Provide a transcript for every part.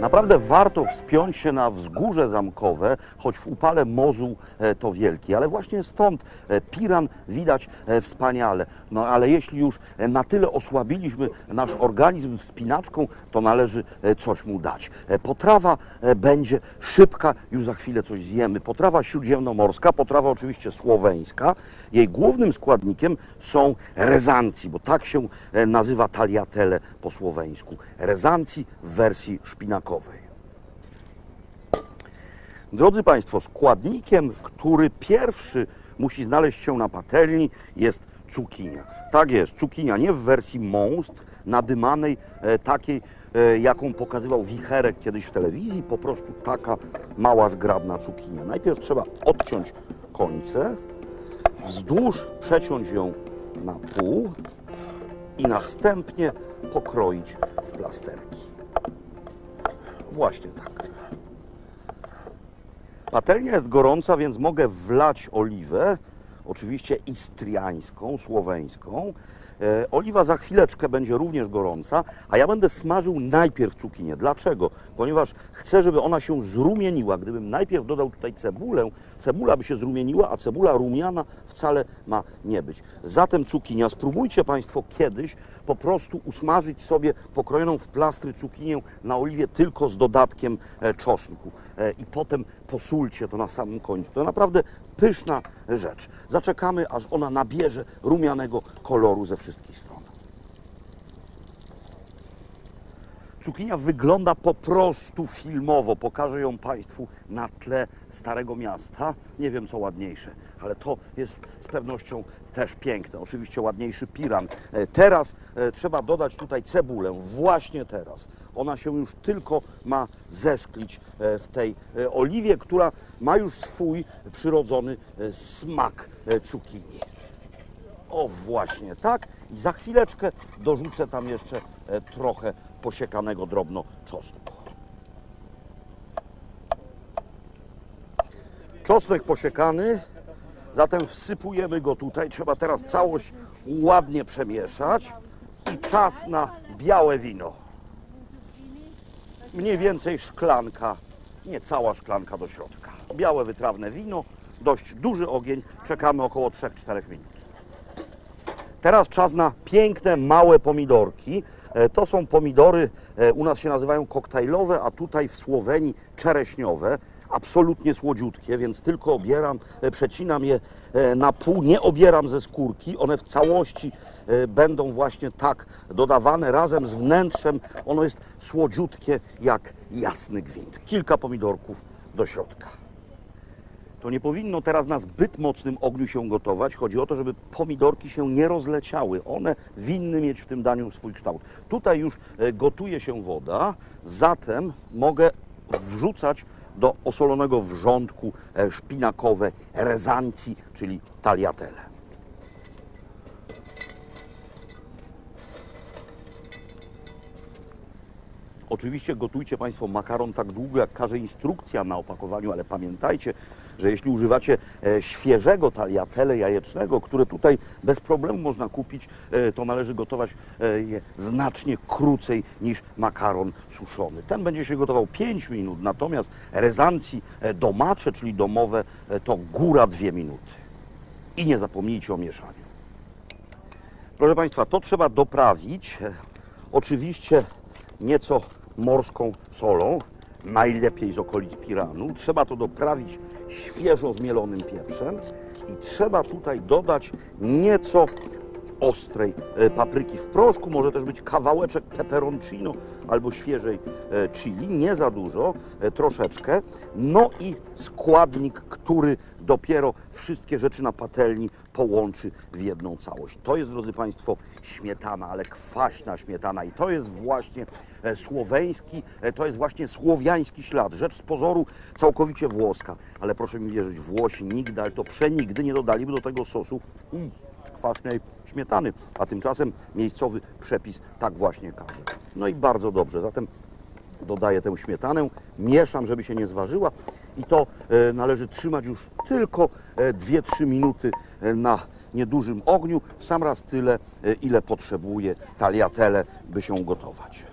Naprawdę warto wspiąć się na wzgórze zamkowe, choć w upale mozu e, to wielki, ale właśnie stąd e, Piran widać e, wspaniale. No ale jeśli już na tyle osłabiliśmy nasz organizm wspinaczką, to należy coś mu dać. Potrawa będzie szybka, już za chwilę coś zjemy. Potrawa śródziemnomorska, potrawa oczywiście słoweńska. Jej głównym składnikiem są rezancji, bo tak się nazywa tagliatelle po słoweńsku. Rezancji w wersji szpinakowej. Drodzy Państwo, składnikiem, który pierwszy musi znaleźć się na patelni jest cukinia. Tak jest, cukinia nie w wersji most, nadymanej, e, takiej, e, jaką pokazywał wicherek kiedyś w telewizji, po prostu taka mała, zgrabna cukinia. Najpierw trzeba odciąć końce, wzdłuż przeciąć ją na pół i następnie pokroić w plasterki. Właśnie tak. Patelnia jest gorąca, więc mogę wlać oliwę, oczywiście istriańską, słoweńską. E, oliwa za chwileczkę będzie również gorąca, a ja będę smażył najpierw cukinię. Dlaczego? Ponieważ chcę, żeby ona się zrumieniła. Gdybym najpierw dodał tutaj cebulę, cebula by się zrumieniła, a cebula rumiana wcale ma nie być. Zatem cukinia, spróbujcie Państwo kiedyś po prostu usmażyć sobie pokrojoną w plastry cukinię na oliwie tylko z dodatkiem e, czosnku E, i potem posulcie to na samym końcu. To naprawdę pyszna rzecz. Zaczekamy, aż ona nabierze rumianego koloru ze wszystkich stron. Cukinia wygląda po prostu filmowo. Pokażę ją Państwu na tle Starego Miasta. Nie wiem co ładniejsze, ale to jest z pewnością też piękne. Oczywiście ładniejszy piran. E, Teraz e, trzeba dodać tutaj cebulę. Właśnie teraz. Ona się już tylko ma zeszklić e, w tej oliwie, która ma już swój przyrodzony smak cukinii. O, właśnie tak. I za chwileczkę dorzucę tam jeszcze e, trochę posiekanego drobno czosnku. Czosnek posiekany, zatem wsypujemy go tutaj. Trzeba teraz całość ładnie przemieszać i czas na białe wino. Mniej więcej szklanka, nie cała szklanka do środka. Białe wytrawne wino, dość duży ogień, czekamy około 3-4 minut. Teraz czas na piękne, małe pomidorki. E, To są pomidory, e, u nas się nazywają koktajlowe, a tutaj w Słowenii czereśniowe. Absolutnie słodziutkie, więc tylko obieram, e, przecinam je na pół, nie obieram ze skórki. One w całości będą właśnie tak dodawane razem z wnętrzem. Ono jest słodziutkie jak jasny gwint. Kilka pomidorków do środka. To nie powinno teraz na zbyt mocnym ogniu się gotować. Chodzi o to, żeby pomidorki się nie rozleciały. One winny mieć w tym daniu swój kształt. Tutaj już e, gotuje się woda, zatem mogę wrzucać do osolonego wrzątku e, szpinakowe rezancji, czyli tagliatelle. Oczywiście gotujcie Państwo makaron tak długo, jak każe instrukcja na opakowaniu, ale pamiętajcie, że jeśli używacie e, świeżego tagliatelle jajecznego, które tutaj bez problemu można kupić, e, to należy gotować e, je znacznie krócej niż makaron suszony. Ten będzie się gotował 5 minut, natomiast rezancji e, domacze, czyli domowe, to góra 2 minuty. I nie zapomnijcie o mieszaniu. Proszę Państwa, to trzeba doprawić. Oczywiście nieco morską solą, najlepiej z okolic Piranu. Trzeba to doprawić świeżo zmielonym pieprzem i trzeba tutaj dodać nieco ostrej e, papryki w proszku, może też być kawałeczek peperoncino albo świeżej e, chili, nie za dużo, e, troszeczkę. No i składnik, który dopiero wszystkie rzeczy na patelni połączy w jedną całość. To jest, drodzy Państwo, śmietana, ale kwaśna śmietana i to jest właśnie słoweński, to jest właśnie słowiański ślad. Rzecz z pozoru całkowicie włoska, ale proszę mi wierzyć, Włosi nigdy, ale to przenigdy nie dodaliby do tego sosu mm, kwaśnej śmietany, a tymczasem miejscowy przepis tak właśnie każe. No i bardzo dobrze, zatem dodaję tę śmietanę, mieszam, żeby się nie zważyła i to e, należy trzymać już tylko e, 2-3 minuty e, na niedużym ogniu, w sam raz tyle, e, ile potrzebuje tagliatelle, by się gotować.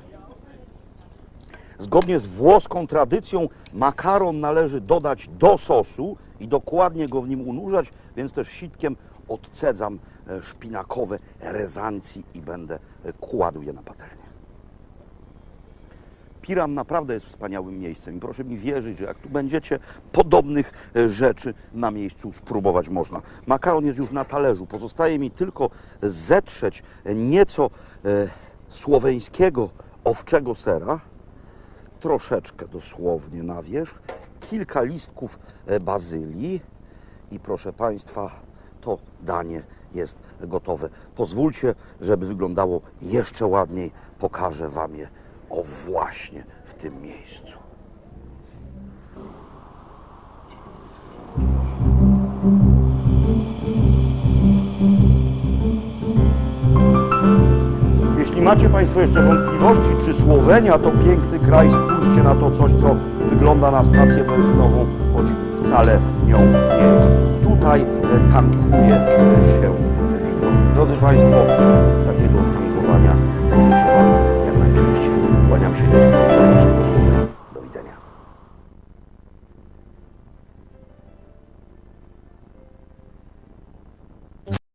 Zgodnie z włoską tradycją makaron należy dodać do sosu i dokładnie go w nim unurzać, więc też sitkiem odcedzam e, szpinakowe rezancji i będę e, kładł je na patelnię. Piran naprawdę jest wspaniałym miejscem i proszę mi wierzyć, że jak tu będziecie, podobnych e, rzeczy na miejscu spróbować można. Makaron jest już na talerzu. Pozostaje mi tylko zetrzeć nieco e, słoweńskiego owczego sera, troszeczkę dosłownie na wierzch, kilka listków bazylii i proszę Państwa, to danie jest gotowe. Pozwólcie, żeby wyglądało jeszcze ładniej. Pokażę Wam je o właśnie w tym miejscu. Macie Państwo jeszcze wątpliwości, czy Słowenia to piękny kraj, spójrzcie na to coś, co wygląda na stację benzynową, choć wcale nią nie jest. Tutaj e, tankuje e, się wino. Drodzy Państwo,